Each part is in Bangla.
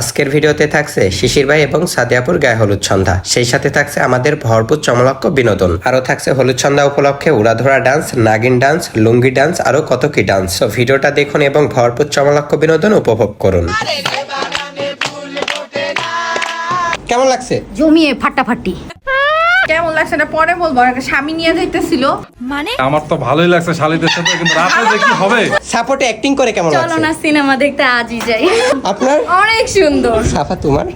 আজকের ভিডিওতে থাকছে শিশির ভাই এবং সাদিয়াপুর গায়ে হলুদ ছন্দা। সেই সাথে থাকছে আমাদের ভরপুর চমলক্ষ বিনোদন। আরও থাকছে হলুদ ছন্দা উপলক্ষে উড়াধরা dance nagin dance lungi dance আরও কত কি ডান্স। তো ভিডিওটা দেখুন এবং ভরপুর চমলক্ষ বিনোদন উপভোগ করুন। কেমন লাগছে? জমিয়ে ফাটাফাটি। কেমন লাগছে না পরে বলব স্বামী নিয়ে যাইতেছিল। মানে? আমার তো ভালোই লাগছে সাথে কিন্তু রাতে যে কি হবে? সাপোর্টে অ্যাক্টিং করে কেমন চলো না সিনেমা দেখতে আজই যাই। আপনার? অনেক সুন্দর। সাফা তোমার?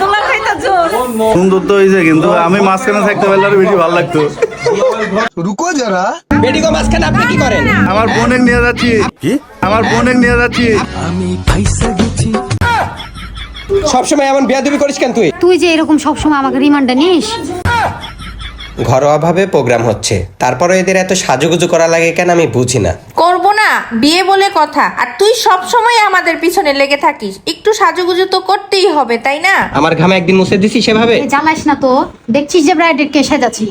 তোমার জোর। সুন্দর তো হইছে কিন্তু আমি মাঝখানে থাকতে পারলে আরও বেশি ভালো লাগতো। রুকো যারা। বেডিগো মাঝখানে আপনি কি করেন? আমার বোনের নিয়ে যাচ্ছি। কি? আমার বোনের নিয়ে যাচ্ছি। আমি ফাইসা সবসময় এমন বিয়াদবি করিস কেন তুই? তুই যে এরকম সবসময় আমাকে রিমান্ডার নিস? ঘরোয়াভাবে প্রোগ্রাম হচ্ছে। তারপরে এদের এত সাজুগুজু করা লাগে কেন আমি বুঝি না। করব না বিয়ে বলে কথা। আর তুই সব সময় আমাদের পিছনে লেগে থাকিস। একটু সাজুগুজু তো করতেই হবে তাই না? আমার ঘামে একদিন মুছে দিছি সেভাবে? জ্বালাস না তো। দেখছিস যে ব্রাইডের কে সাজাচ্ছি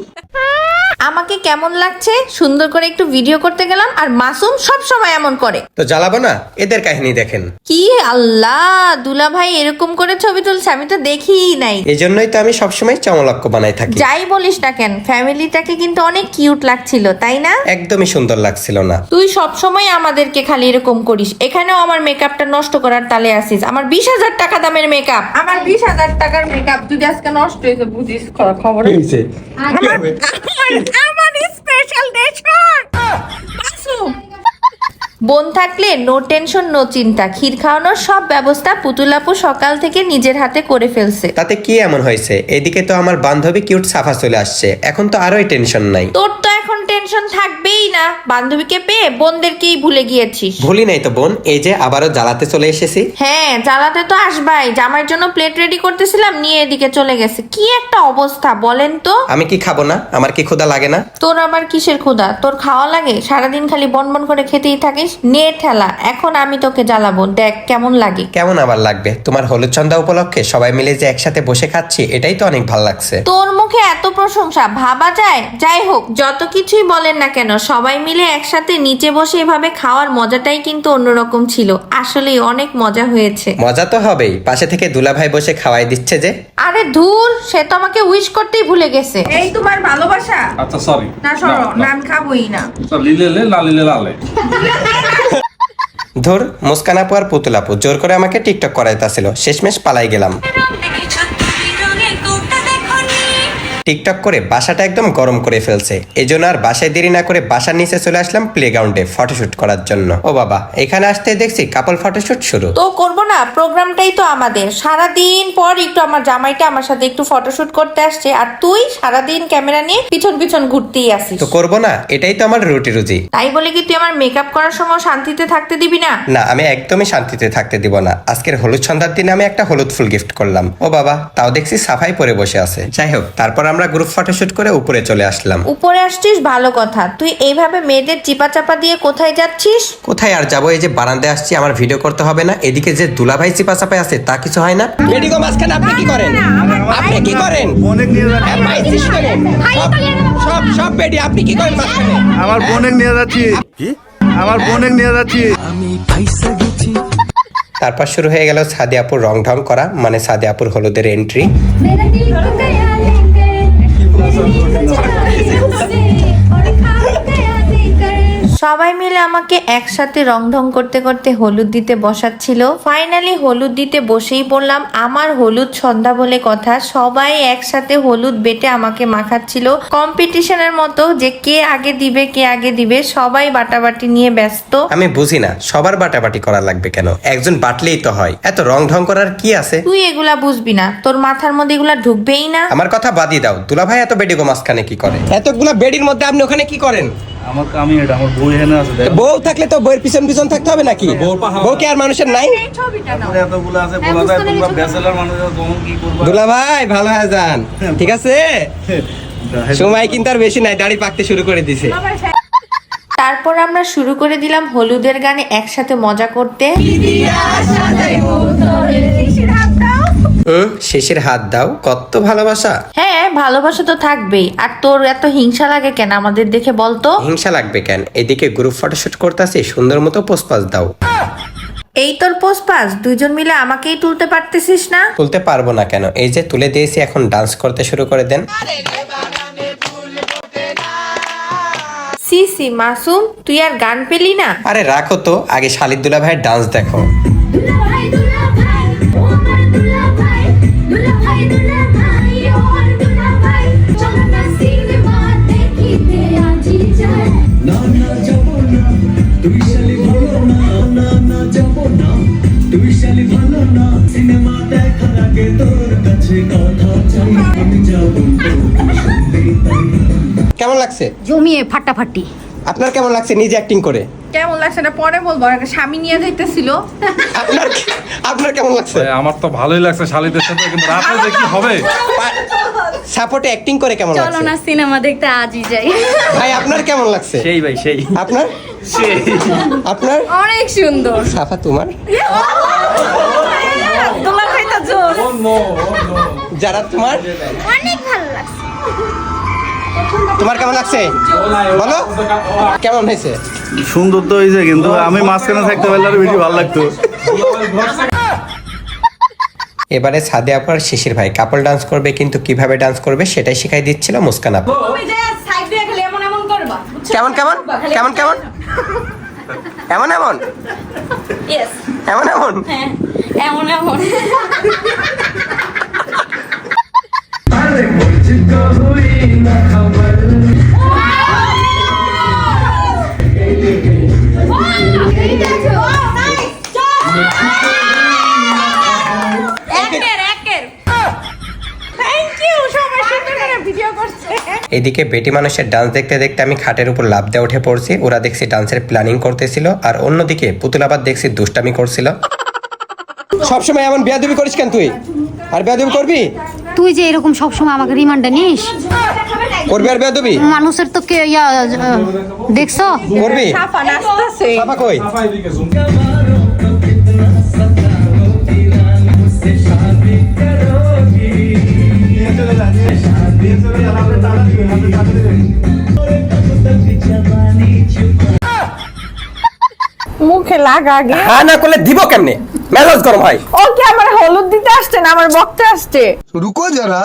আমাকে কেমন লাগছে? সুন্দর করে একটু ভিডিও করতে গেলাম আর মাসুম সব সময় এমন করে। তো জ্বালাবো না? এদের কাহিনী দেখেন। কি আল্লাহ দুলা ভাই এরকম করে ছবি তুলছে আমি তো দেখিই নাই। এই জন্যই তো আমি সবসময় চমলক্ষ বানাই থাকি। যাই বলিস না কেন ফ্যামিলিটাকে কিন্তু অনেক কিউট লাগছিল তাই না? একদমই সুন্দর লাগছিল না। তুই সব সময় আমাদেরকে খালি এরকম করিস। এখানেও আমার মেকআপটা নষ্ট করার তালে আসিস আমার বিশ হাজার টাকা দামের মেকআপ আমার বিশ হাজার টাকার মেকআপ যদি আজকে নষ্ট হয়েছে বুঝিস খবর? আমার আমার স্পেশাল বোন থাকলে নো টেনশন নো চিন্তা। ক্ষীর খাওয়ানোর সব ব্যবস্থা পুতুলাপু সকাল থেকে নিজের হাতে করে ফেলছে। তাতে কি এমন হয়েছে? এদিকে তো আমার বান্ধবী কিউট সাফা চলে আসছে। এখন তো আরোই টেনশন নাই। তোর তো এখন টেনশন থাকবেই না। বান্ধবীকে পেয়ে বোনদেরকেই ভুলে গিয়েছিস। ভুলি নাই তো বোন এই যে আবারও জ্বালাতে চলে এসেছি। হ্যাঁ জ্বালাতে তো আসবাই। জামাইয়ের জন্য প্লেট রেডি করতেছিলাম নিয়ে এদিকে চলে গেছে। কি একটা অবস্থা বলেন তো। আমি কি খাব না? আমার কি ক্ষুধা লাগে না? তোর আবার কিসের ক্ষুধা? তোর খাওয়া লাগে? সারাদিন খালি বনবন করে খেতেই থাকিস? নে ঠেলা এখন আমি তোকে জ্বালাবো। দেখ কেমন লাগে। কেমন আবার লাগবে? তোমার হলুদ সন্ধ্যা উপলক্ষে সবাই মিলে যে একসাথে বসে খাচ্ছি এটাই তো অনেক ভালো লাগছে। তোর মুখে এত প্রশংসা ভাবা যায়? যাই হোক যত কিছুই বলেন না কেন সবাই মিলে একসাথে নিচে বসে এভাবে খাওয়ার মজাটাই কিন্তু অন্যরকম ছিল। আসলেই অনেক মজা হয়েছে। মজা তো হবেই পাশে থেকে দুলাভাই বসে খাওয়াই দিচ্ছে যে। আরে ধুর সে তো আমাকে উইশ করতেই ভুলে গেছে। এই তোমার ভালোবাসা? আচ্ছা সরি না সরো না আমি খাবোই না। লিলে লে না লিলে লালে ধর মুস্কান আপু আর পুতুল আপু জোর করে আমাকে টিকটক করাইতাছিল শেষমেশ পালাই গেলাম। টিকটক করে বাসাটা একদম গরম করে ফেলছে। এই জন্য আর বাসায় দেরি না করে বাসার নিচে চলে আসলাম প্লে গ্রাউন্ডে ফটোশুট করার জন্য। ও বাবা এখানে আসতে দেখছি কাপল ফটোশুট শুরু। তো করব না প্রোগ্রামটাই তো আমাদের। সারা দিন পর একটু আমার জামাইটা আমার সাথে একটু ফটোশুট করতে আসছে আর তুই সারা দিন ক্যামেরা নিয়ে পিছন পিছন ঘুরতেই আসিস। তো করব না এটাই তো আমার রুটি রুজি। তাই বলে কি তুই আমার মেকআপ করার সময় শান্তিতে থাকতে দিবি না? না আমি একদমই শান্তিতে থাকতে দিব না। আজকের হলুদ সন্ধ্যার দিনে আমি একটা হলুদ ফুল গিফট করলাম। ও বাবা তাও দেখছি সাফাই পরে বসে আছে। যাই হোক তারপর আমরা গ্রুপ ফটোশুট করে উপরে চলে আসলাম। উপরে আসছিস? ভালো কথা। তুই এইভাবে মেয়েদের চিপা চাপা দিয়ে কোথায় যাচ্ছিস? কোথায় আর যাব? এই যে বারান্দায় আসছি আমার ভিডিও করতে হবে না। এদিকে যে দুলাভাই চিপা চাপায় আছে তা কিছু হয় না। মাঝখানে আপনি কি করেন? আপনি কি করেন? বোনের নিয়ে যাচ্ছি। হ্যাঁ? সব- সব বেডি আপনি কি করেন আমার বোনের নিয়ে যাচ্ছি। কি? আমার বোনের নিয়ে যাচ্ছি। তারপর শুরু হয়ে গেল সাদিয়াপুর রং ঢং করা মানে সাদিয়াপুর হলুদের এন্ট্রি Yeah. সবাই মিলে আমাকে একসাথে রং ঢং করতে করতে হলুদ দিতে বসাচ্ছিল। ফাইনালি হলুদ দিতে বসেই পড়লাম। আমার হলুদ সন্ধ্যা বলে কথা। সবাই একসাথে হলুদ বেটে আমাকে মাখাচ্ছিল। কম্পিটিশনের মতো যে কে আগে দিবে কে আগে দিবে সবাই বাটাবাটি নিয়ে ব্যস্ত। আমি বুঝি না সবার বাটাবাটি করা লাগবে কেন? একজন বাটলেই তো হয়। এত রং ঢং করার কি আছে? তুই এগুলা বুঝবি না। তোর মাথার মধ্যে এগুলা ঢুকবেই না। আমার কথা বাদই দাও। দুলাভাই এত বেডিগো মাঝখানে কি করে? এতগুলা বেডির মধ্যে আপনি ওখানে কি করেন? আমার আমি এটা আমার বই এখানে আছে দেখ। বউ থাকলে তো বউয়ের পিছন পিছন থাকতে হবে নাকি? বউ কি আর মানুষের নাই? এতগুলো আছে বলা যায় তোমরা ব্যাচেলার মানুষ তখন কি করবা? দুলা ভাই ভালো হয়ে যান ঠিক আছে? সময় কিন্তু আর বেশি নাই দাড়ি পাকতে শুরু করে দিছে। তারপর আমরা শুরু করে দিলাম হলুদের গানে একসাথে মজা করতে। শেষের হাত দাও কত ভালোবাসা। হ্যাঁ ভালোবাসা তো থাকবেই। আর তোর এত হিংসা লাগে কেন আমাদের দেখে বলতো হিংসা লাগবে কেন? এদিকে গ্রুপ ফটোশুট করতেছি সুন্দর মতো পোস্ট পাস দাও। এই তোর পোস্ট পাস দুইজন মিলে আমাকেই তুলতে পারতেছিস না? তুলতে পারব না কেন? এই যে তুলে দিয়েছি এখন ডান্স করতে শুরু করে দেন। সি সি মাসুম তুই আর গান পেলি না? আরে রাখো তো আগে শালিদ দুলা ভাইয়ের ডান্স দেখো। কেমন লাগছে? জমিয়ে ফাটাফাটি। আপনার কেমন লাগছে নিজে অ্যাক্টিং করে? কেমন লাগছে না পরে বলব একটা স্বামী নিয়ে যাইতেছিল। আপনার আপনার কেমন লাগছে? আমার তো ভালোই লাগছে শালিদের সাথে কিন্তু রাতে যে কি হবে। সাপোর্টে অ্যাক্টিং করে কেমন লাগছে? চলো না সিনেমা দেখতে আজই যাই। ভাই আপনার কেমন লাগছে? সেই ভাই সেই। আপনার? সেই। আপনার? অনেক সুন্দর। সাফা তোমার? তোমার খাইতা জোর। যারা তোমার অনেক ভালো লাগছে। তোমার কেমন লাগছে? বলো। কেমন হয়েছে? সুন্দর তো হয়েছে কিন্তু আমি মাঝখানে থাকতে পারলে আরও বেশি ভালো লাগতো। এবারে সাদে আপার শিশির ভাই কাপল ডান্স করবে কিন্তু কীভাবে ডান্স করবে সেটাই শিখাই দিচ্ছিল মুস্কান আপু। কেমন কেমন? কেমন কেমন? এমন এমন? এমন এমন? এমন এমন। এদিকে বেটি মানুষের ডান্স দেখতে দেখতে আমি খাটের উপর লাভ দিয়ে উঠে পড়ছি। ওরা দেখছি ডান্সের প্ল্যানিং করতেছিল, আর অন্যদিকে পুতুল আবার দেখছি দুষ্টামি করছিল। সবসময় এমন বেয়াদবি করিস কেন তুই? আর বেয়াদবি করবি? তুই যে এরকম সবসময় আমাকে রিমান্ডে নিস? করবি আর বেয়াদবি? মানুষের তো কে ইয়া দেখছ? করবি? সাফা কই? মুখে লাগা আগে। হ্যাঁ না করলে দিব কেমনে? মেসেজ করো ভাই। ওকে আমার হলুদ দিতে আসছেন আমার বকতে আসছে। রুকো যারা।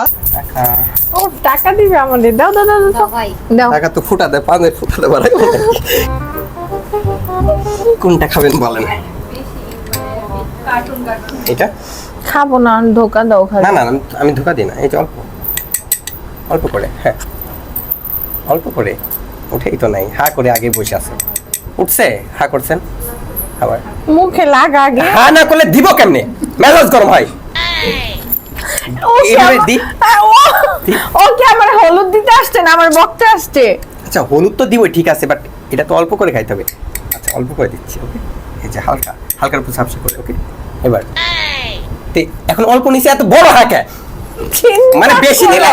ও টাকা দিবে আমাদের। দাও দাও দাও দাও। ভাই। দাও। টাকা তো ফুটা দেয় পানের ফুটা দে বাড়াই কোনটা খাবেন বলেন? এটা? খাব না ধোকা দাও খাব। না না আমি ধোকা দিই না এই অল্প। অল্প করে হ্যাঁ। অল্প করে উঠেই তো নাই হা করে আগে বসে আছে। উঠছে? হা করছেন? আবার মুখে লাগা আগে। হা না করলে দিব কেমনে? মেজাজ গরম হয়। ও কি আমার- হলুদ দিতে আসছে না আমার বকতে আসছে? আচ্ছা হলুদ তো দিব ঠিক আছে বাট এটা তো অল্প করে খাইতে হবে। আচ্ছা অল্প করে দিচ্ছি ওকে এই যে হালকা হালকার উপর ঝাপসা করে ওকে এবার। তে এখন অল্প নিচে এত বড় হা কে? মানে বেশি দিলে।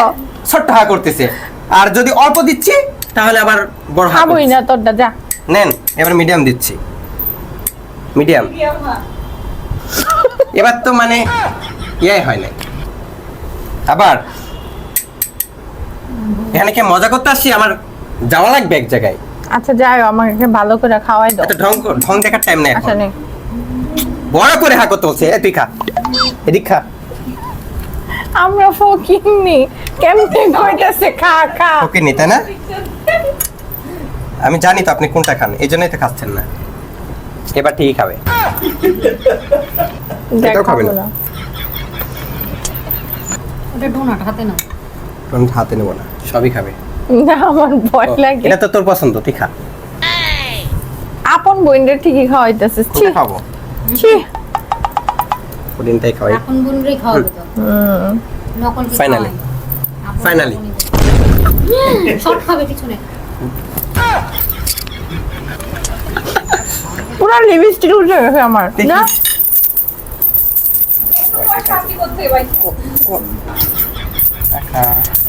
ছোট্ট হা করতেছে। আর যদি অল্প দিচ্ছি তাহলে আবার বড় হা খাবোই না তোরটা যা। নেন এবার মিডিয়াম দিচ্ছি। মিডিয়াম। এবার তো মানে ইয়ে হয় না আবার এখানে কি মজা করতে আসছি? আমার যাওয়া লাগবে এক জায়গায়। আচ্ছা যাই আমাকে ভালো করে খাওয়াই দাও। এত ঢং ঢং দেখার টাইম নেই আচ্ছা নে বড় করে হা করতে হচ্ছে এ তুই খা। এদিক খা। আমরা ফকিনি কেমনে কইতাছে খা খা। ওকে নিতে না? আমি জানি তো আপনি কোনটা খান। এই জন্যই তো খাচ্ছেন না। এবার ঠিকই খাবে। এটাও খাবে না। না। ওটা ডোনাট হাতে না আমি হাতে নেব না সবই খাবে। না আমার ভয় লাগে। এটা তো তোর পছন্দ তুই খা। আপন বোনদের ঠিকই খাওয়াইতেছে ছি। কোনটা খাব? ছি। খাওয়াই। বোনরে খাওয়াবে তো। নকল কি Finally. শর্ট খাবে পিছনে পুরো লিপস্টিক উঠে গেছে আমার। না?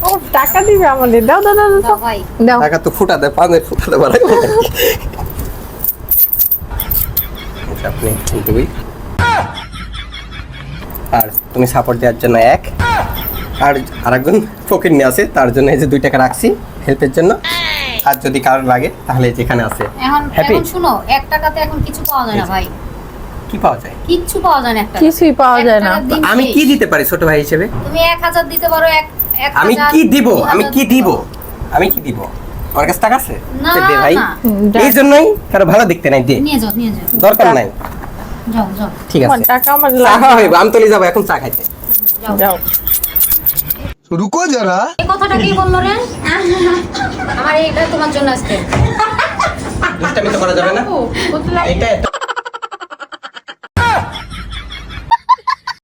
ও টাকা দিবে আমাদের। দাও দাও দাও দাও। দাও ভাই। দাও। টাকা তো ফুটা দেয় পাঁচের ফুটা দেয় বাড়াই আপনি দুই? আর তুমি সাপোর্ট দেওয়ার জন্য এক। আর আরেকজন ফকির নিয়ে আছে তার জন্য এই যে দুই টাকা রাখছি হেল্পের জন্য। আর যদি কারোর লাগে তাহলে যেখানে আছে। এখন এখন শুনো এক টাকাতে এখন কিছু পাওয়া যায় না ভাই। কি পাওয়া যায়? কিচ্ছু পাওয়া যায় না একটা কিছুই পাওয়া যায় না। আমি কি দিতে পারি ছোট ভাই হিসেবে? তুমি এক হাজার দিতে পারো এক এক আমি কি দিব? আমি কি দিব? আমি কি দিব? আমার কাছে টাকা আছে? না, দে ভাই। এই জন্যই কারও ভালো দেখতে নাই দে। নিয়ে যাও নিয়ে যাও। দরকার নাই। যাও যাও। ঠিক আছে। টাকা আমার লাগবে। আমি আমতলি যাব এখন চা খাইতে। যাও। রুকো জরা এই কথাটা কি বলল রে? আমার এটা তোমার জন্য আসছে দুষ্টামি তো করা যাবে না? এটা